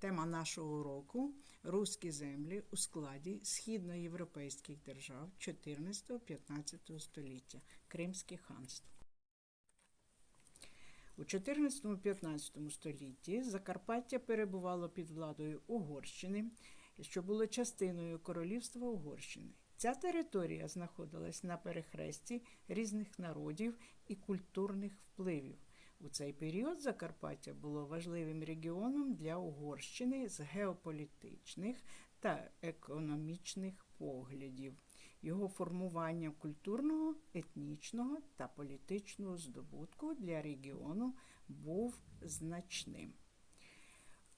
Тема нашого уроку Руські землі у складі східноєвропейських держав 14-15 століття Кримське ханство. У 14-15 столітті Закарпаття перебувало під владою Угорщини, що було частиною королівства Угорщини. Ця територія знаходилась на перехресті різних народів і культурних впливів. У цей період Закарпаття було важливим регіоном для Угорщини з геополітичних та економічних поглядів. Його формування культурного, етнічного та політичного здобутку для регіону був значним.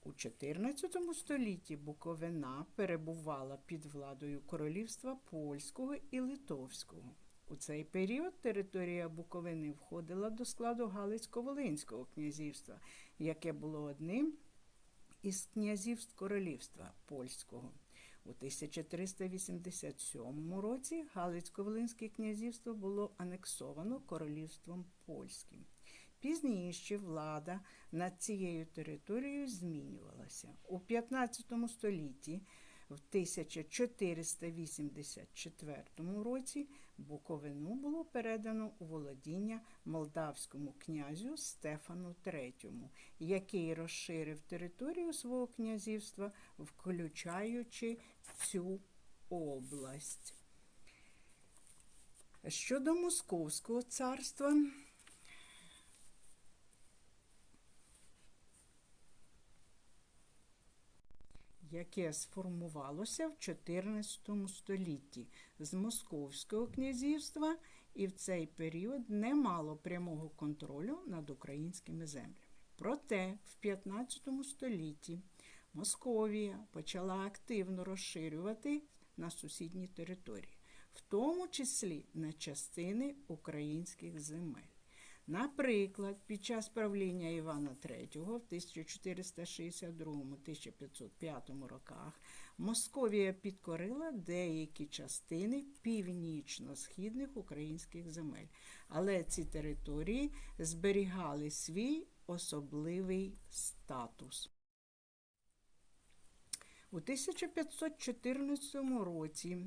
У 14 столітті Буковина перебувала під владою королівства польського і литовського. У цей період територія Буковини входила до складу Галицько-Волинського князівства, яке було одним із князівств королівства польського. У 1387 році Галицько-Волинське князівство було анексовано королівством польським. Пізніше влада над цією територією змінювалася. У 15 столітті, в 1484 році, Буковину було передано у володіння молдавському князю Стефану III, який розширив територію свого князівства, включаючи цю область. Щодо Московського царства, яке сформувалося в 14 столітті з Московського князівства і в цей період не мало прямого контролю над українськими землями. Проте в 15 столітті Московія почала активно розширювати на сусідні території, в тому числі на частини українських земель. Наприклад, під час правління Івана III в 1462-1505 роках Московія підкорила деякі частини північно-східних українських земель, але ці території зберігали свій особливий статус. У 1514 році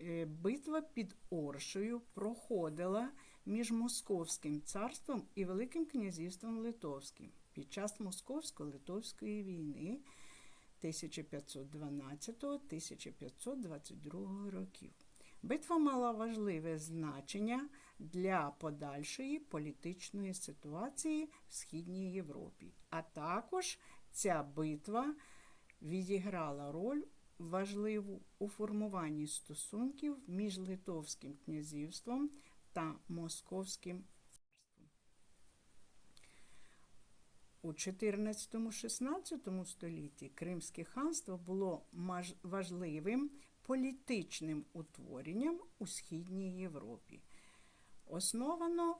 е, битва під Оршею проходила між Московським царством і Великим князівством Литовським під час Московсько-Литовської війни 1512-1522 років. Битва мала важливе значення для подальшої політичної ситуації в Східній Європі, а також ця битва відіграла роль важливу у формуванні стосунків між Литовським князівством та Московським царством. У 14-16 столітті Кримське ханство було важливим політичним утворенням у Східній Європі. Основано,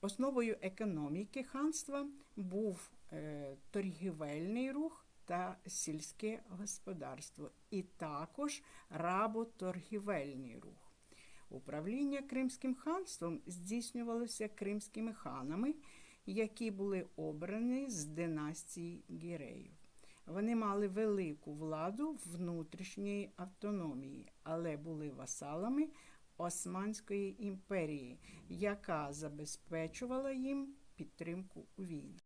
основою економіки ханства був е, торгівельний рух та сільське господарство, і також работоргівельний рух. Управління Кримським ханством здійснювалося кримськими ханами, які були обрані з династії Гіреїв. Вони мали велику владу внутрішньої автономії, але були васалами Османської імперії, яка забезпечувала їм підтримку у війнах.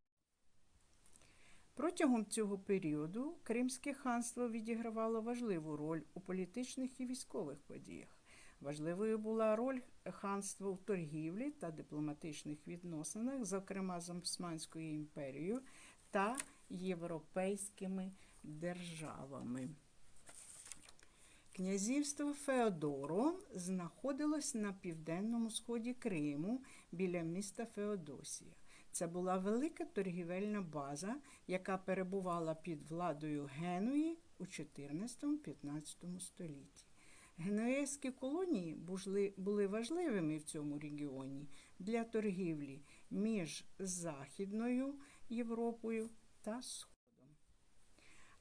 Протягом цього періоду Кримське ханство відігравало важливу роль у політичних і військових подіях. Важливою була роль ханства в торгівлі та дипломатичних відносинах, зокрема з Османською імперією та європейськими державами. Князівство Феодоро знаходилось на південному сході Криму біля міста Феодосія. Це була велика торгівельна база, яка перебувала під владою Генуї у 14-15 столітті. Генуезькі колонії були важливими в цьому регіоні для торгівлі між Західною Європою та Сходом.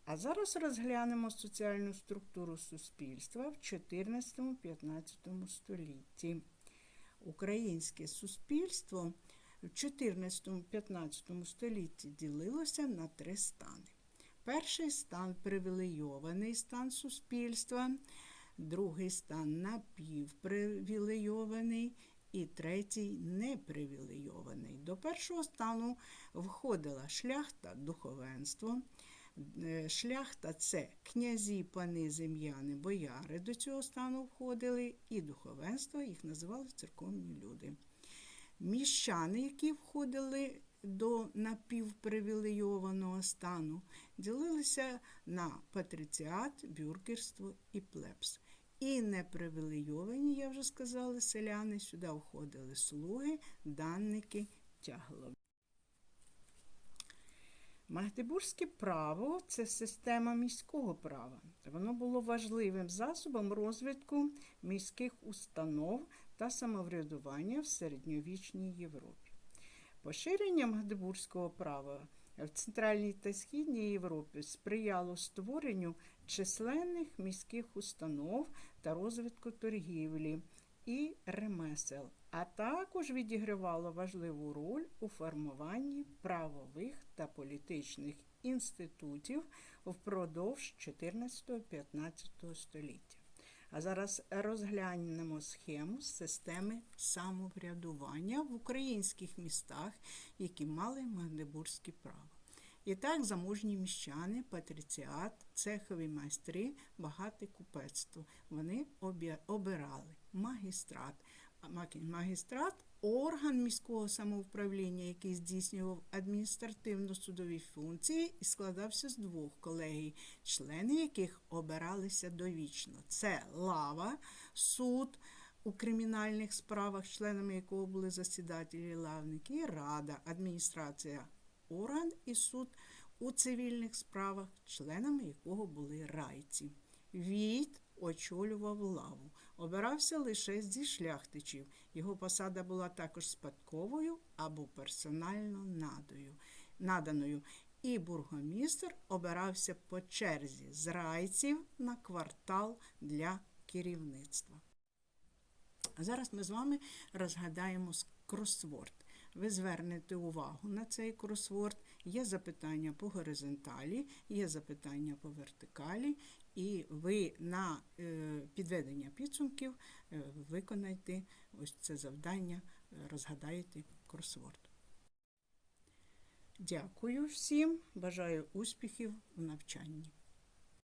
А зараз розглянемо соціальну структуру суспільства в 14-15 столітті. Українське суспільство в 14-15 столітті ділилося на три стани. Перший стан привілейований стан суспільства, другий стан напівпривілейований і третій непривілейований. До першого стану входила шляхта духовенство. Е, Шляхта це князі, пани, зем'яни, бояри до цього стану входили, і духовенство їх називали церковні люди. Міщани, які входили до напівпривілейованого стану, ділилися на патриціат, бюргерство і плебс. І непривілейовані, я вже сказала, селяни сюди входили слуги, данники, тяглові. Магдебурзьке право це система міського права. Воно було важливим засобом розвитку міських установ та самоврядування в середньовічній Європі. Поширення магдебурзького права в Центральній та Східній Європі сприяло створенню численних міських установ та розвитку торгівлі і ремесел, а також відігравало важливу роль у формуванні правових та політичних інститутів впродовж 14-15 століття. А зараз розглянемо схему системи самоврядування в українських містах, які мали магдебурзьке право. І так, заможні міщани, патриціат, цехові майстри, багате купецтво. Вони обирали магістрат. Магістрат орган міського самоуправління, який здійснював адміністративно-судові функції і складався з двох колегій, члени яких обиралися довічно. Це лава, суд у кримінальних справах, членами якого були засідателі лавники, рада, адміністрація орган і суд у цивільних справах, членами якого були райці. Війт очолював лаву. Обирався лише зі шляхтичів. Його посада була також спадковою або персонально надою, наданою. І бургомістр обирався по черзі з райців на квартал для керівництва. А Зараз ми з вами розгадаємо кросворд. Ви звернете увагу на цей кросворд. Є запитання по горизонталі, є запитання по вертикалі, і ви на е, підведення підсумків е, виконайте ось це завдання, розгадаєте кросворд. Дякую всім, бажаю успіхів в навчанні.